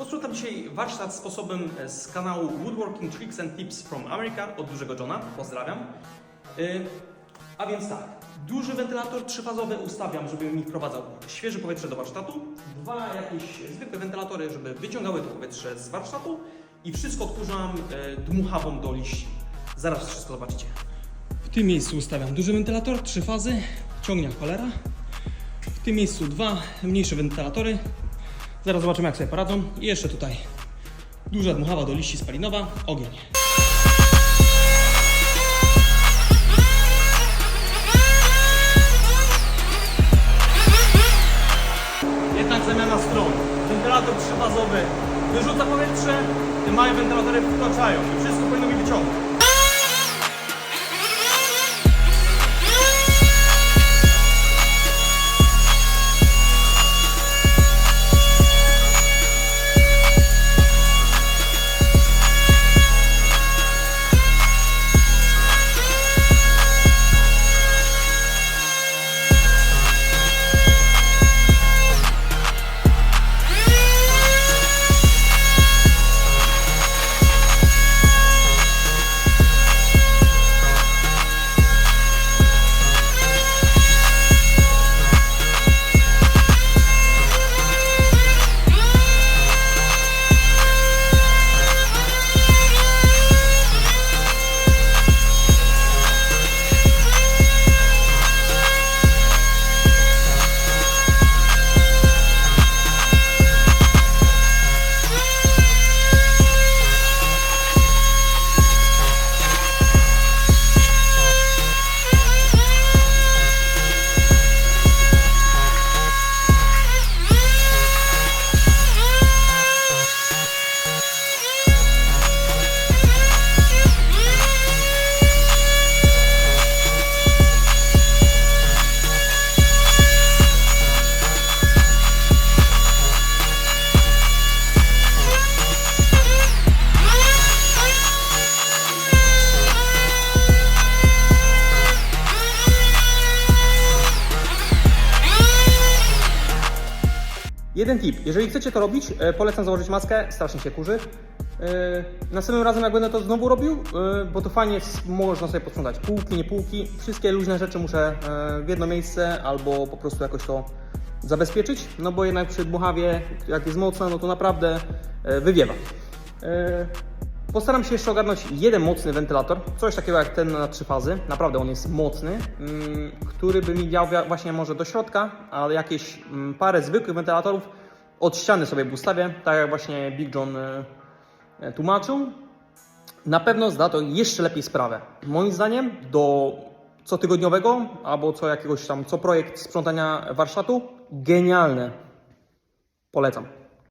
Posprzątam dzisiaj warsztat sposobem z kanału Woodworking Tricks and Tips from America od dużego Johna. Pozdrawiam. Y, A więc tak, duży wentylator trzyfazowy ustawiam, żeby mi wprowadzał świeże powietrze do warsztatu. Dwa jakieś zwykłe wentylatory, żeby wyciągały to powietrze z warsztatu. I wszystko odkurzam y, dmuchawą do liści. Zaraz wszystko zobaczycie. W tym miejscu ustawiam duży wentylator, trzy fazy, ciągnia cholera. W tym miejscu dwa mniejsze wentylatory. Zaraz zobaczymy jak sobie poradzą. I jeszcze tutaj duża dmuchawa do liści spalinowa, ogień. Jednak zamiana stron. Wentylator trzyfazowy wyrzuca powietrze, te małe wentylatory wkraczają i wszystko powinno mi wyciągnąć. Jeden tip. Jeżeli chcecie to robić, e, polecam założyć maskę, strasznie się kurzy. E, Następnym razem, jak będę to znowu robił, e, bo to fajnie można sobie posprzątać półki, nie półki. Wszystkie luźne rzeczy muszę w jedno miejsce albo po prostu jakoś to zabezpieczyć, no bo jednak przy dmuchawie, jak jest mocna, no to naprawdę wywiewa. Postaram się jeszcze ogarnąć jeden mocny wentylator, coś takiego jak ten na trzy fazy. Naprawdę on jest mocny, mm, który by mi wia- właśnie może do środka, ale jakieś mm, parę zwykłych wentylatorów od ściany sobie ustawię, tak jak właśnie Big John e, e, tłumaczył. Na pewno zda to jeszcze lepiej sprawę. Moim zdaniem do cotygodniowego albo co jakiegoś tam, co projekt sprzątania warsztatu, genialne. Polecam.